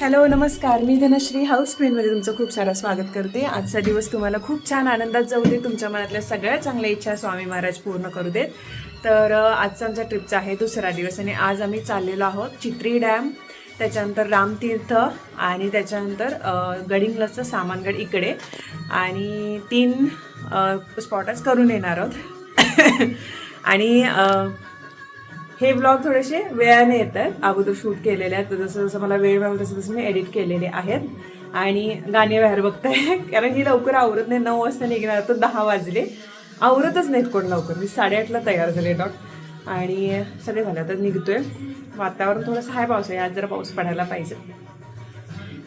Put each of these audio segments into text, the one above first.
Hello नमस्कार. मी Dhanashree house क्वीनमध्ये तुमचं खूप सारं स्वागत करते. आजचा दिवस तुम्हाला खूप छान आनंदात जाऊ दे तुमच्या मनातल्या सगळ्या चांगल्या इच्छा स्वामी महाराज पूर्ण करू देत. तर आजचा आमचा ट्रिपचा आहे दुसरा दिवस आणि आज आम्ही चाललेलो आहोत चित्री डॅम त्याच्यानंतर रामतीर्थ आणि त्याच्यानंतर अ, सामानगड इकडे. आणि तीन स्पॉटच करून येणार आहोत. आणि हे ब्लॉग थोडेसे वेळाने येत आहेत अगोदर शूट केलेले आहेत. तर जसं जसं मला वेळ मिळेल तसं तसं मी एडिट केलेले आहेत. आणि गाणे बाहेर बघताय. कारण ही लवकर आवरत नाही. नऊ वाजता निघणार तर दहा वाजले. आवरतच नाहीत कोण लवकर. मी साडेआठला तयार झाले डॉट आणि सगळे झाले. आता निघतोय. वातावरण थोडंसं हाय पाऊस आहे. आज जरा पाऊस पडायला पाहिजे.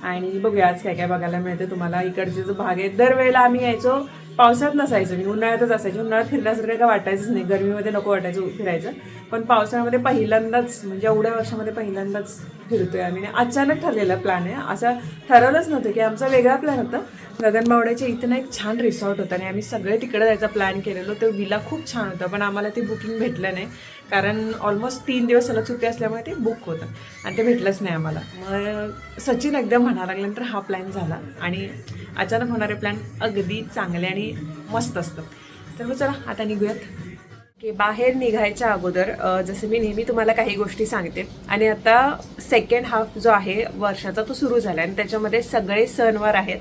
आणि बघूया आज काय काय बघायला मिळतं तुम्हाला. इकडचे जो भाग आहे दरवेळेला आम्ही यायचो पावसात नसायचो. मी उन्हाळ्यातच म्हणजे असायचो उन्हाळ्यात फिरण्यासारखं काय वाटायचंच नाही. गर्मीमध्ये नको वाटायचं फिरायचं. पण पावसाळ्यामध्ये पहिल्यांदाच म्हणजे एवढ्या वर्षामध्ये पहिल्यांदाच फिरतोय आम्ही. आणि अचानक ठरलेला प्लॅन आहे. असं ठरवलंच नव्हतं की आमचा वेगळा प्लॅन होता. गगनबावड्याच्या इथं ना एक छान रिसॉर्ट होता. आणि आम्ही सगळे तिकडे जायचा प्लॅन केलेलो. तो विला खूप छान होता. पण आम्हाला ते बुकिंग भेटलं नाही. कारण ऑलमोस्ट तीन दिवस सलग सुट्टी असल्यामुळे ते बुक होतं. आणि ते भेटलंच नाही आम्हाला. मग सचिन एकदम म्हणा लागल्यानंतर हा प्लॅन झाला. आणि अचानक होणारे प्लॅन अगदी चांगले आणि मस्त असतात तर मग चला आता निघूयात. की बाहेर निघायच्या अगोदर जसं मी नेहमी तुम्हाला काही गोष्टी सांगते. आणि आता सेकंड हाफ जो आहे वर्षाचा तो सुरू झाला आणि त्याच्यामध्ये सगळे सणवार आहेत.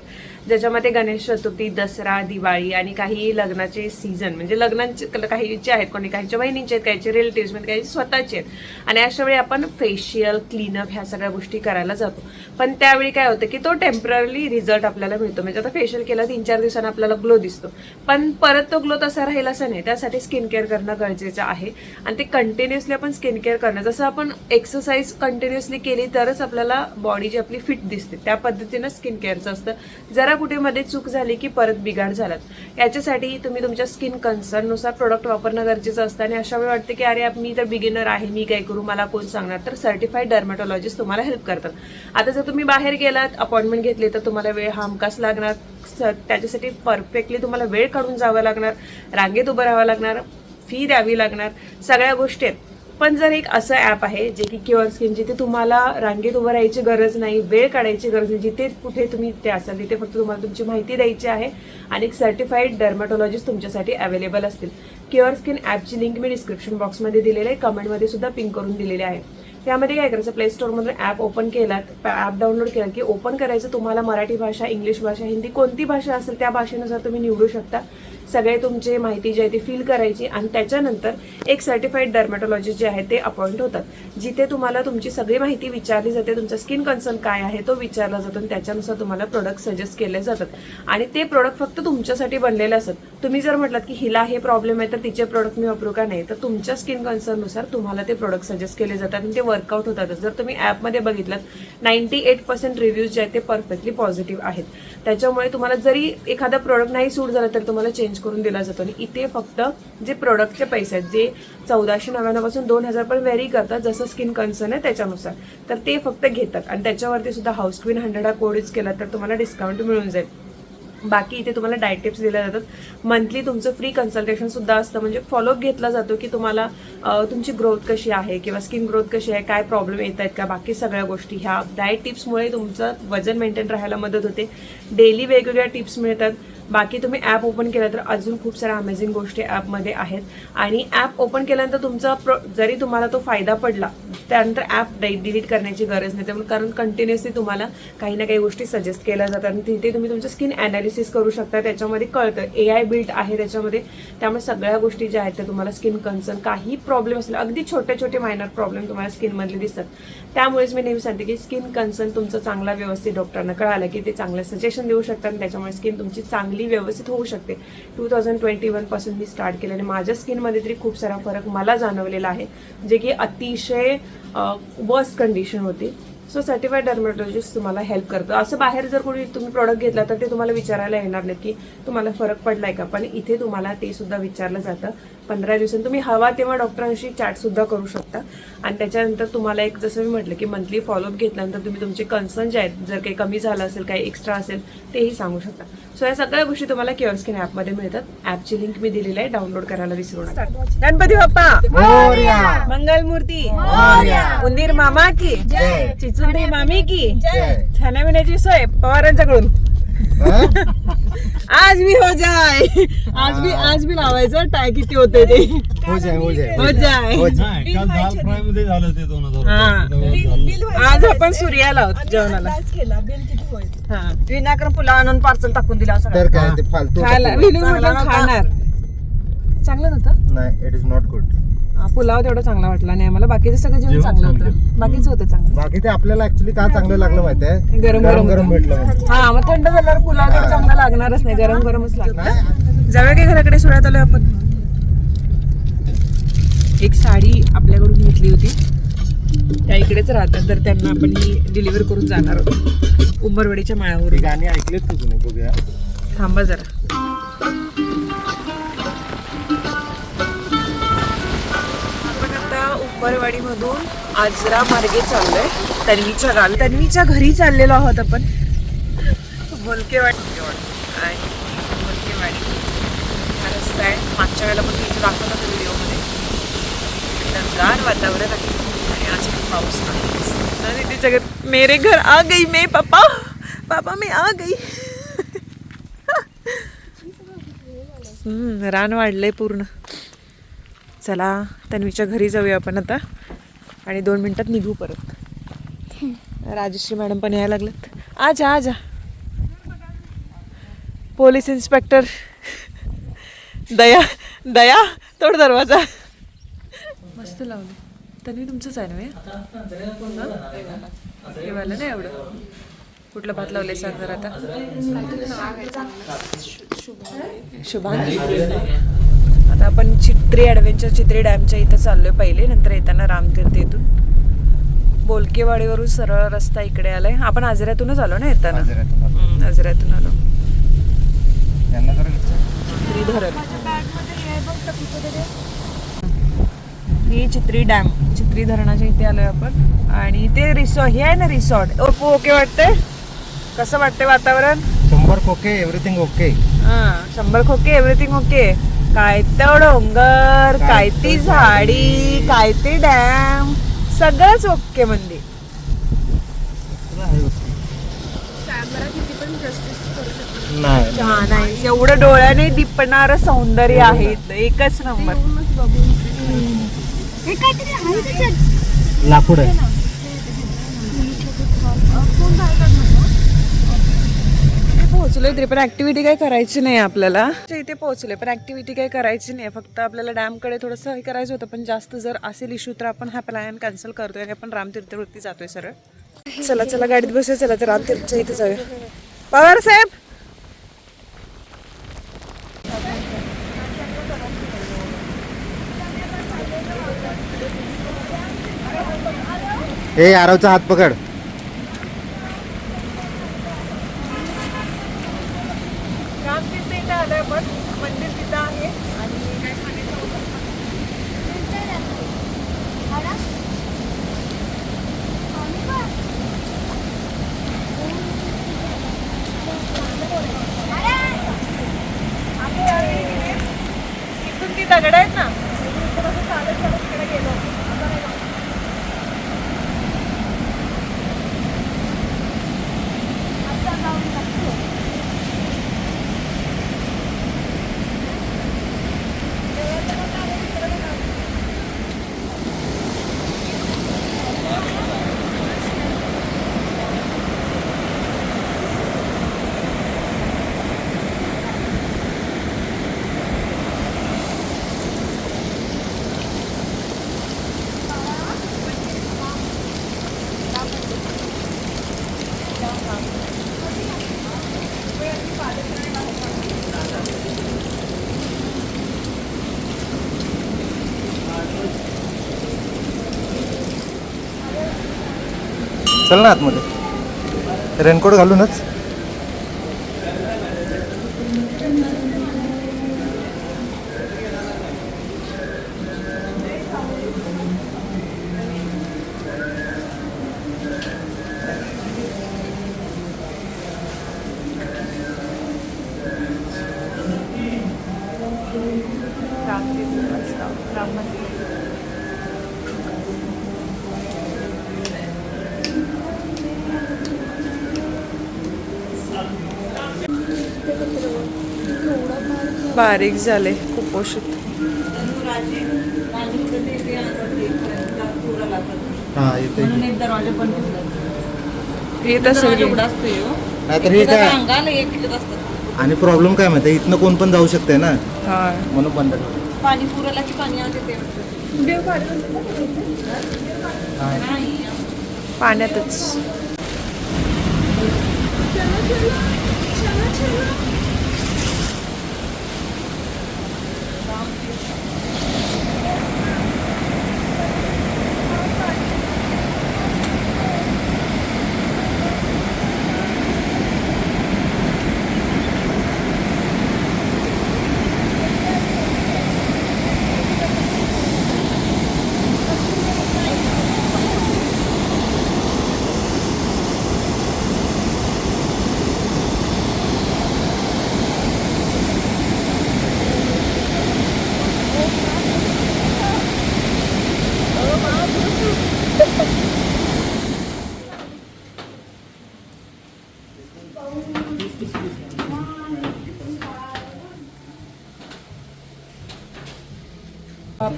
ज्याच्यामध्ये गणेश चतुर्थी दसरा दिवाळी आणि काही लग्नाचे सीझन म्हणजे लग्नांचे काहीचे आहेत कोणी काहीच्या बहिणींचे आहेत काहीचे रिलेटिव्ह म्हणजे काही स्वतःचे आहेत. आणि अशा वेळी आपण फेशियल क्लीनअप ह्या सगळ्या गोष्टी करायला जातो. पण त्यावेळी काय होतं की तो टेंपररी रिझल्ट आपल्याला मिळतो. म्हणजे आता फेशियल केला तीन चार दिवसांना आपल्याला ग्लो दिसतो. पण परत तो ग्लो तसा राहील असं नाही. त्यासाठी स्किन केअर करणं गरजेचं आहे. आणि ते कंटिन्युअसली आपण स्किन केअर करणं जसं आपण एक्सरसाइज कंटिन्युअसली केली तरच आपल्याला बॉडी जी आपली फिट दिसते. त्या पद्धतीनं स्किन केअरचं असतं. जरा कुठे मध्ये चूक झाली की परत बिघाड झालात? याच्यासाठी तुम्ही तुमच्या स्किन कन्सर्ननुसार प्रोडक्ट वापरणं गरजेचं असतं आणि अशा वेळी वाटते की अरे आप- मी तर बिगिनर आहे मी काय करू मला कोण सांगणार? तर सर्टिफाईड डर्मॅटॉलॉजिस्ट तुम्हाला हेल्प करतात. आता जर तुम्ही बाहेर गेलात अपॉइंटमेंट घेतली तर तुम्हाला वेळ हा हमखास लागणार. स- त्याच्यासाठी परफेक्टली तुम्हाला वेळ काढून जावं लागणार. रांगेत उभं राहावं लागणार. फी द्यावी लागणार. सगळ्या गोष्टी आहेत. पण जर एक असं ॲप आहे जे की क्युअर स्किन जिथे तुम्हाला रांगेत उभं राहायची गरज नाही वेळ काढायची गरज नाही जिथे कुठे तुम्ही ते असाल तिथे फक्त तुम्हाला तुमची माहिती द्यायची आहे आणि एक सर्टिफाईड डर्मॅटॉलॉजिस्ट तुमच्यासाठी अवेलेबल असतील. क्युअर स्किन ॲपची लिंक मी डिस्क्रिप्शन बॉक्समध्ये दिलेली आहे कमेंटमध्ये सुद्धा पिंक करून दिलेली आहे. त्यामध्ये काय करायचं प्ले स्टोअरमधून ॲप ओपन केलात ॲप डाउनलोड केलं की ओपन करायचं तुम्हाला मराठी भाषा इंग्लिश भाषा हिंदी कोणती भाषा असेल त्या भाषेनुसार तुम्ही निवडू शकता. सगळे तुमचे माहिती जी आहे ती फिल करायची आणि त्याच्यानंतर एक सर्टिफाईड डर्मॅटॉलॉजिस्ट जे आहे ते अपॉइंट होतात. जिथे तुम्हाला तुमची सगळी माहिती विचारली जाते तुमचा स्किन कन्सर्न काय आहे तो विचारला जातो आणि त्याच्यानुसार तुम्हाला प्रोडक्ट सजेस्ट केले जातात. आणि ते प्रोडक्ट फक्त तुमच्यासाठी बनलेले असतात. तुम्ही जर म्हटलात की हिला हे प्रॉब्लेम आहे तर तिचे प्रोडक्ट मी वापरू का नाही? तर तुमच्या स्किन कन्सर्ननुसार तुम्हाला ते प्रोडक्ट सजेस्ट केले जातात आणि ते वर्कआउट होतातच जर तुम्ही ॲपमध्ये बघितलात नाईन्टी एट पर्सेंट रिव्ह्यूज जे आहेत ते परफेक्टली पॉझिटिव्ह आहेत. त्याच्यामुळे तुम्हाला जरी एखादा प्रोडक्ट नाही सूट झाला तर तुम्हाला चेंज करून दिला जातो. आणि इथे फक्त जे प्रोडक्टचे पैसे आहेत जे चौदाशे नव्याण्णवपासून दोन हजार पण व्हेरी करतात जसं स्किन कन्सर्न आहे त्याच्यानुसार तर ते फक्त घेतात. आणि त्याच्यावरती सुद्धा हाऊस क्वीन हंड्रेड हा कोड यूज केला तर तुम्हाला डिस्काउंट मिळून जाईल. बाकी इथे तुम्हाला डायट टिप्स दिल्या जातात. मंथली तुमचं फ्री कन्सल्टेशन सुद्धा असतं म्हणजे फॉलोअप घेतला जातो की तुम्हाला तुमची ग्रोथ कशी आहे किंवा स्किन ग्रोथ कशी आहे काय प्रॉब्लेम येत आहेत का बाकी सगळ्या गोष्टी. ह्या डाएट टिप्समुळे तुमचं वजन मेंटेन राहायला मदत होते. डेली वेगवेगळ्या टिप्स मिळतात. बाकी तुम्ही ॲप ओपन केलं तर अजून खूप साऱ्या अमेझिंग गोष्टी ॲपमध्ये आहेत. आणि ॲप ओपन केल्यानंतर तुमचा प्रो जरी तुम्हाला तो फायदा पडला त्यानंतर ॲप डिलीट करण्याची गरज नाही. त्यामुळे कारण कंटिन्युअसली तुम्हाला काही ना काही गोष्टी सजेस्ट केल्या जातात आणि तिथे तुम्ही तुमचं स्किन ॲनालिसिस करू शकता. त्याच्यामध्ये कळतं. ए आय बिल्ट आहे त्याच्यामध्ये. त्यामुळे सगळ्या गोष्टी ज्या आहेत त्या तुम्हाला स्किन कन्सर्न काही प्रॉब्लेम असेल अगदी छोटे छोटे मायनर प्रॉब्लेम तुम्हाला स्किनमधले दिसतात. त्यामुळेच मी नेहमी सांगते की स्किन कन्सर्न तुमचं चांगला व्यवस्थित डॉक्टरना कळालं की ते चांगलं सजेशन देऊ शकतात आणि त्याच्यामुळे स्किन तुमची चांगली व्यवस्थित होऊ शकते. टू थाउजंड ट्वेंटी वनपासून मी स्टार्ट केलं आणि माझ्या स्किनमध्ये तरी खूप सारा फरक मला जाणवलेला आहे. जे की अतिशय वर्स्ट कंडिशन होती. सो सर्टिफाईड डर्मॅटॉलॉजिस्ट तुम्हाला हेल्प करतो. असं बाहेर जर कोणी तुम्ही प्रोडक्ट घेतला तर ते तुम्हाला विचारायला येणार नाही की तुम्हाला फरक पडलाय का? पण इथे तुम्हाला ते सुद्धा विचारलं जातं. पंधरा दिवसांनी. तुम्ही हवा तेव्हा डॉक्टरांशी चॅटसुद्धा करू शकता. आणि त्याच्यानंतर तुम्हाला एक जसं मी म्हटलं की मंथली फॉलोअप घेतल्यानंतर तुम्ही तुमचे कन्सर्न जे आहेत जर काही कमी झालं असेल काही एक्स्ट्रा असेल तेही सांगू शकता. सो या सगळ्या गोष्टी तुम्हाला केअर स्किन ॲपमध्ये मिळतात. ॲपची लिंक मी दिलेली आहे. डाउनलोड करायला विसरू नका. गणपती बाप्पा! मंगलमूर्ती! उंदीर मामा की? चिचुंदी मामी की? खाण्यापिण्याची सोय पवारांच्याकडून. आज भी हो जाय. आज भी आज भी लावायचं टाय किती होते ते. हो जाए हो जाए हो जाय. हो जाए नाही काल दाल फ्रायमध्ये झालं ते दोन हजार हा. आज आपण सूर्याला आहोत जेवणाला. हा. विनाक्रम पुला आणून पार्सल टाकून दिला तर काय ते फालतू खायला म्हटलं खाणार चांगलं नव्हतं? नाही इट इज नॉट गुड हा, पुलाव तेवढा चांगला वाटला नाही. आम्हाला बाकीचं सगळं जेवण चांगलं होतं. बाकीचं होतं चांगलं. बाकी ते आपल्याला ऍक्च्युली का चांगलं लागलं माहिती आहे? गरम गरम गरम भेटलं म्हणून. हा मग थंड झाल्यावर पुलाव तेवढा चांगला लागणारच नाही. गरम गरमच लागणार जाऊया की घराकडे सोडत आलोय आपण. एक साडी आपल्याकडून घेतली होती. त्या इकडेच राहतात. तर त्यांना आपण ही डिलिव्हर करून जाणार होतो उंबरवाडीच्या ती माळावरून गाणी ऐकलीत का तुम्ही बघूया. थांबा जरा. आता आजरा मार्गे चाललोय. तन्वीच्या गावी. तन्वीच्या घरी चाललेलो आहोत आपण. बोलकेवाडी. आणि बोलकेवाडी. हा रस्ता आहे. मागच्या वेळेला पण तिथे दाखवलं होतं व्हिडिओमध्ये. गार वातावरण आहे. आणि आज पाऊस नाही आणि तिच्या घर. मेरे घर आ गई मे पापा पापा मी आ गई. रान वाढलंय पूर्ण. चला तन्वीच्या घरी जाऊया आपण आता. आणि दोन मिनिटात निघू परत. राजश्री मॅडम पण यायला लागलेत. आजा आजा पोलीस इन्स्पेक्टर. दया दया तोड दरवाजा. मस्त लावलं. तन्वी तुमचंच आहे ना वालं नाही एवढं? कुठलं भात लावलंय सांग जरा आता. शुभांगी. आता आपण चित्री ॲडव्हेंचर चित्री डॅमच्या इथं चाललोय पहिले नंतर येताना रामतीर्थ इथून. बोलकेवाडीवरून सरळ रस्ता इकडे आलाय. आपण आजऱ्यातूनच आलो ना येताना? आजऱ्यातून आलो. हम्म, आजऱ्यातून आलो. यांना जरा विचार. चित्री धरण ही चित्री डॅम चित्री धरणाच्या इथे आलोय आपण. आणि ते रिसॉर्ट हे आहे ना रिसॉर्ट ओपो ओके वाटतंय? कसं वाटतंय वातावरण? शंभर खोके एव्हरीथिंग ओके हा शंभर खोके एव्हरीथिंग ओके काय तो डोंगर काय ती झाडी. काय ते डॅम. सगळंच ओके म्हणजे. नाही. हा नाही. एवढं डोळ्याने दिपणार सौंदर्य आहे. एकच नंबर. लाकूड आहे. इथे पोहोचलोय तरी पण ऍक्टिव्हिटी काही करायची नाही आपल्याला. इथे पोहोचलोय पण ऍक्टिव्हिटी काही करायची नाही. फक्त आपल्याला डॅमकडे थोडंसं हे करायचं होतं पण जास्त जर असेल इश्यू तर आपण हा प्लॅन कॅन्सल करतोय आणि आपण रामतीर्थवरती जातोय सरळ. चला चला गाडीत बसूया चला तर रामतीर्थच्या इथे जाऊया. पवार साहेब! ए आरवचा हात पकड. रामतीर्थ पण चल ना आतमध्ये. रेनकोट घालूनच. राम बारीक झाले कुपोषित हा येते असेल. नाहीतर हे काय? आणि प्रॉब्लेम काय माहिती इथनं कोण पण जाऊ शकते ना? हा. म्हणून बंद. पाणी पुराला की पाणी पाण्यातच.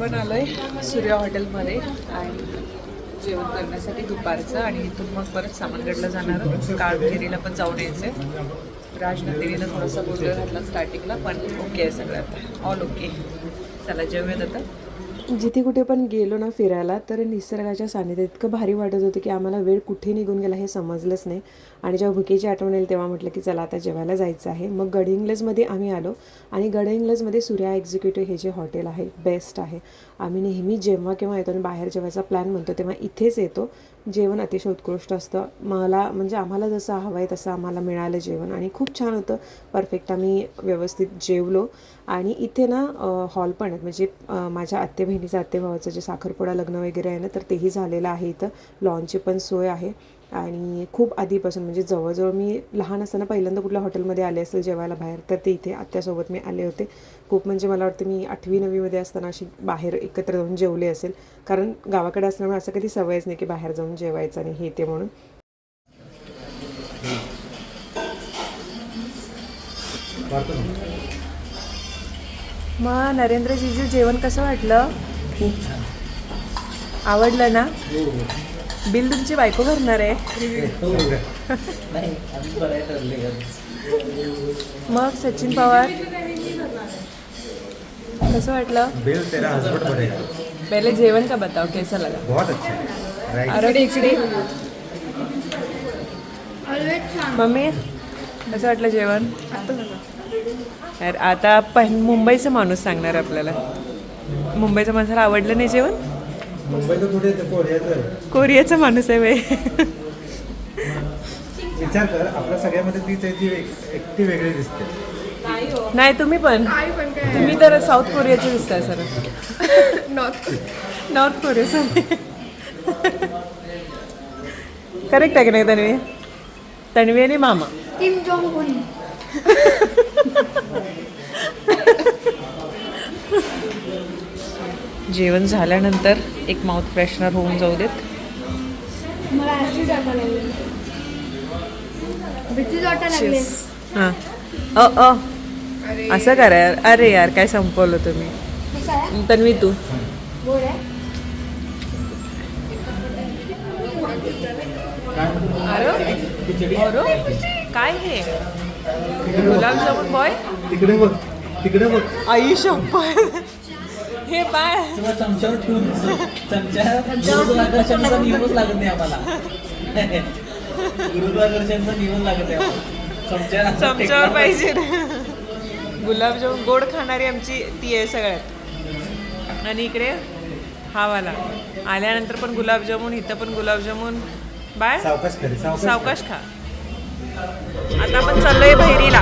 आपण आहे सूर्या हॉटेलमध्ये आणि जेवण करण्यासाठी दुपारचं आणि इथून मग परत सामानगडला जाणार काळखेरीला पण जाऊन यायचं राजनंदिनीला थोडासा गोंधळ घातला स्टार्टिंगला पण ओके आहे सगळं आता. ऑल ओके चला जेवूयात आता. जिथे कुठे पण गेलो ना फिरायला तर निसर्गाच्या सानिध्यात इतकं भारी वाटत होतं की आम्हाला वेळ कुठे निघून गेला हे समजलंच नाही. आणि जेव्हा भुकेची आठवण येईल तेव्हा म्हटलं की चला आता जेवायला जायचं आहे. मग गडहिंग्लजमध्ये आम्ही आलो आणि गडहिंग्लजमध्ये सूर्या एक्झिक्युटिव्ह हे जे हॉटेल आहे बेस्ट आहे. आम्ही नेहमी जेव्हा केव्हा येतो आणि बाहेर जेवायचा प्लॅन म्हणतो तेव्हा इथेच येतो. जेवण अतिशय उत्कृष्ट असतं. मला म्हणजे आम्हाला जसं हवं आहे तसं आम्हाला मिळालं जेवण. आणि खूप छान होतं. परफेक्ट आम्ही व्यवस्थित जेवलो. आणि इथे ना हॉल पण आहेत. म्हणजे माझ्या आत्ते बहिणीचं आत्तेभावाचं जे साखरपुडा लग्न वगैरे आहे ना तर तेही झालेलं आहे इथं. लॉनची पण सोय आहे. आणि खूप आधीपासून म्हणजे जवळजवळ मी लहान असताना पहिल्यांदा कुठल्या हॉटेलमध्ये आले असेल जेवायला बाहेर तर ते इथे आत्यासोबत मी आले होते. खूप म्हणजे मला वाटतं मी आठवी नववीमध्ये असताना अशी बाहेर एकत्र जाऊन जेवले असेल. कारण गावाकडे असल्यामुळे असं कधी सवयच नाही की बाहेर जाऊन जेवायचं आणि हे ते म्हणून. मग नरेंद्र जेवण कसं वाटलं? आवडलं ना? बिल तुमची बायको भरणार आहे. मग सचिन पवार. कसं वाटलं? बिल तेरा हस्बैंड भरेगा पहिले जेवण का बताओ कैसा लगा. बहुत अच्छा अरे इकडे. मम्मी कसं वाटलं जेवण? यार आता पहि मुंबईचा माणूस सांगणार आपल्याला. मुंबईचा माणसाला आवडलं नाही जेवण? कोरियाचं? माणूस आहे वे विचार कर आपल्या सगळ्यामध्ये तीच आहे ती एक- एकटी वेगळी दिसते. नाही तुम्ही पण. तुम्ही तर साऊथ कोरियाचे दिसताय सर. नॉर्थ नॉर्थ कोरियाचे करेक्ट आहे की नाही तन्वी? तन्वी आणि मामा. किम जोंग उन जेवण झाल्यानंतर एक माउथ फ्रेशनर होऊन जाऊ देत. हां. अ अ. असं करा यार. अरे यार काय संपवलं तुम्ही? कसं आहे तन्वी तू काय हे? गुलाबजामुन बॉय तिकडे बघ. तिकडे बघ. आई शप्पथ हे बाय चमच्यावर ठेवून चमच्या नियमच लागत नाही. आम्हाला. गुरुत्वाकर्षणचा नियम लागत आहे. चमच्या चमच्यावर पाहिजे. गुलाबजामुन गोड खाणारी आमची ती आहे सगळ्यात. आणि इकडे हा वाला आल्यानंतर पण गुलाबजामुन इथं पण गुलाबजामुन. बाय. सावकाश सावकाश सावकाश खा. आता आपण चाललोय बहिरीला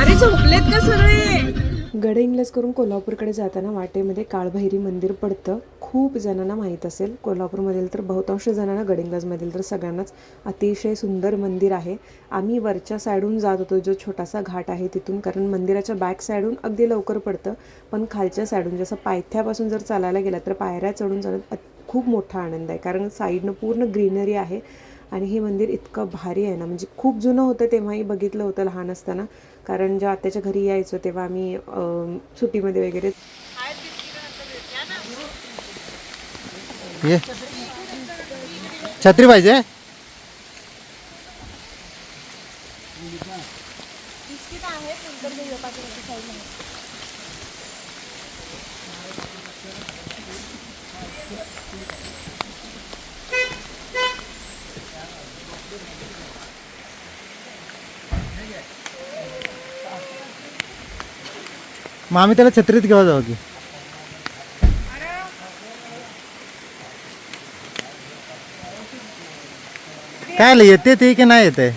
अरे झोपलेत का सगळे? गड इंग्लज करून कोल्हापूरकडे जाताना वाटेमध्ये काळभैरी मंदिर पडतं. खूप जणांना माहीत असेल कोल्हापूरमधील तर बहुतांश जणांना गडिंग्लजमधील तर सगळ्यांनाच अतिशय सुंदर मंदिर आहे. आम्ही वरच्या साईडहून जात होतो जो छोटासा घाट आहे तिथून कारण मंदिराच्या बॅक साईडहून अगदी लवकर पडतं. पण खालच्या साईडहून जसं पायथ्यापासून जर चालायला गेला तर पायऱ्या चढून जाणं खूप मोठा आनंद आहे. कारण साईडनं पूर्ण ग्रीनरी आहे. आणि हे मंदिर इतकं भारी आहे ना. म्हणजे खूप जुनं होतं तेव्हाही बघितलं होतं लहान असताना. कारण जेव्हा आत्याच्या घरी यायचो तेव्हा आम्ही अं, सुट्टीमध्ये वगैरे. छत्री पाहिजे? मग आम्ही त्याला छत्रीत घेऊन जाऊ की. काय येते ते की नाही येते?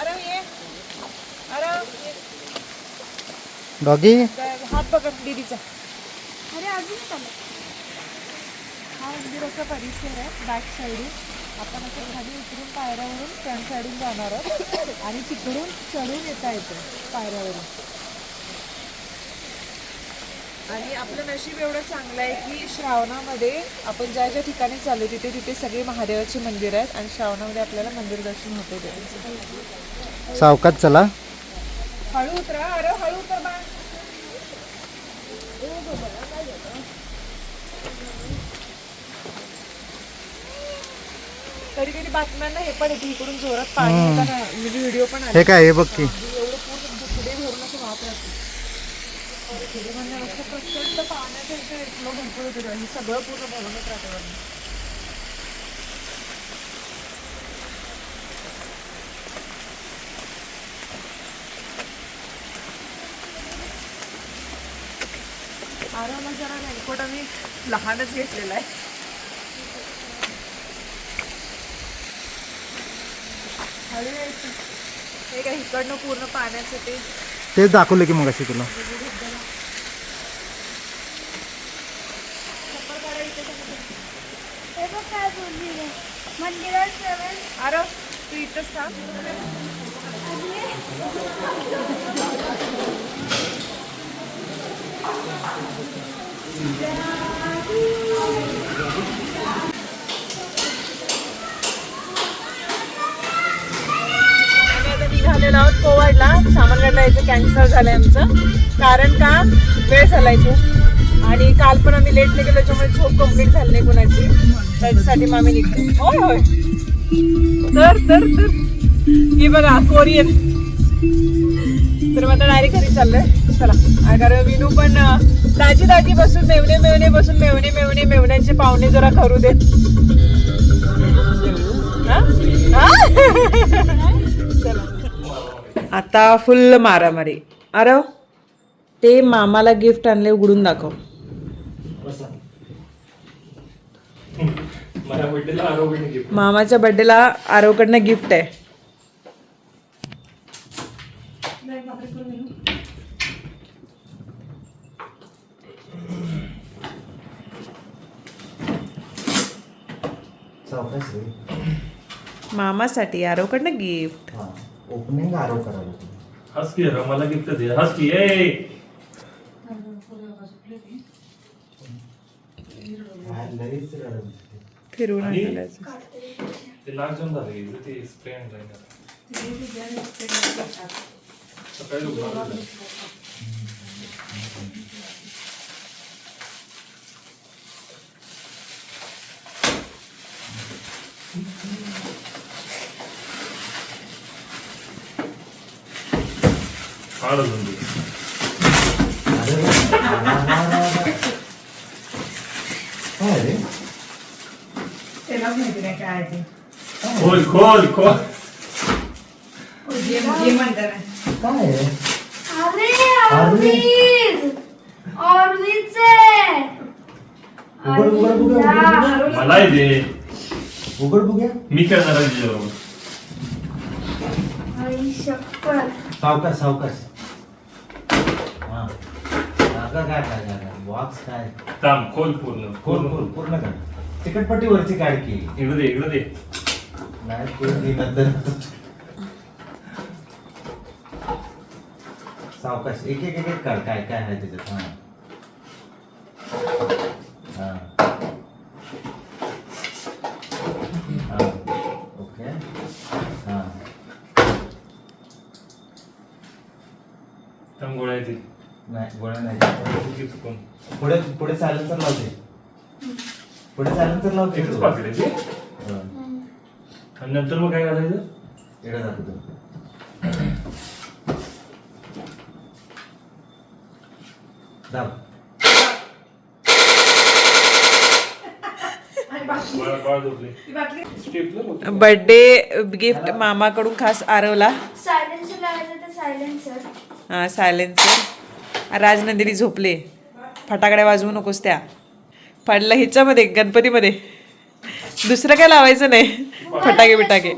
अरे ये अरे डॉगी? हात पकड दीदीचा. अरे अजून चालू हा मंदिराचा परिसर आहे बॅक साईडून आपण असं खाली उतरून पायऱ्यावरून फ्रंट साईडून जाणार आहोत. आणि तिकडून चढून येता येतं पायऱ्यावरून. आणि आपलं नशीब एवढं चांगलं आहे की श्रावणामध्ये आपण ज्या ज्या ठिकाणी चालू तिथे तिथे सगळे महादेवाची मंदिर आहेत आणि श्रावणामध्ये आपल्याला मंदिर दर्शन होते सावकात चला. हळू उतरा अरे हळू उतर बा. कधी कधी बातम्यांना हे पण येते इकडून जोरात पाणी येताना म्हणजे व्हिडिओ पण आले हे काय हे बघ की. एवढं पूर्ण दुसरे भरून असं वाहत राहते. पुढे म्हणजे प्रचंड पाण्याचं इथे फ्लो भरपूर होते हे सगळं पूर्ण भरूनच राहते वरनं. आरामात जरा रेनकोट आम्ही लहानच घेतलेला आहे. हे काय इकडनं पूर्ण पाण्याचं ते. तेच दाखवलं की मग अशी तुला हे अरे तू इथंच थांब. आहोत कोवाडला सामान यायचं कॅन्सल झालंय आमचं. कारण का? वेळ झालाय खूप. आणि काल पण आम्ही लेट गेलो त्याच्यामुळे झोप कंप्लीट झाली नाही कुणाची. त्याच्यासाठी मग आम्ही निघतो होय होय. तर तर तर. ही बघा कोरियन तर मग आता डायरेक्ट घरी चाललंय. चला. कारण विनू पण अं, दाजी दाजी बसून मेवणे मेवणे बसून मेवणे मेवणे मेवण्यांचे पाहुणे जरा करू दे आता फुल मारामारी. अरे ते मामाला गिफ्ट आणले उघडून दाखव. मामाच्या बर्थडेला आरोकडनं गिफ्ट आहे. मामासाठी आरोकडनं गिफ्ट ओपनिंग आरोप करायला हस की रे, मला गिफ्ट दे हस की ए फिरवून आणि? आणलेलं ते लाग जाऊन झालं की ते स्प्रे सकाळी उभं राहिलं. काढ अजून ते. काय रे त्याला माहिती नाही काय ते खोल खोल खोल काय आहे? अरे ऑर्बिट ऑर्बिटचे उघड उघड बघूया मलाही दे उघड बघूया मी करणार आहे तुझ्याबरोबर आई शपथ सावकाश सावकाश हा जागा काय काय जागा बॉक्स काय? थांब खोल पूर्ण. खोल खोल पूर्ण काढ तिकटपट्टी वरची काढ की. इकडे दे इकडे दे. नाही करून दे नंतर सावकाश एक एक एक एक काढ. काय काय आहे त्याच्यात? हा हा ओके हा थांब गोळ्या येतील नाही गोळ्या नाही चुकी चुकून पुढे पुढे सायलेन्सर लावते. पुढे सायलेन्सर लावते. एकच पाकिट आहे ते. हा. आणि नंतर मग काय घालायचं? इकडे दाखवतो दाब. बाळा बाळ झोपले. स्टेपलर बर्थडे गिफ्ट मामाकडून खास आरवला. सायलेन्सर लावायचं तर सायलेन्सर हा सायलेन्सर राजनंदिनी झोपले. फटाकड्या वाजवू नकोस त्या. पडलं ह्याच्यामध्ये गणपतीमध्ये. दुसरं काय लावायचं नाही. फटाके बिटाके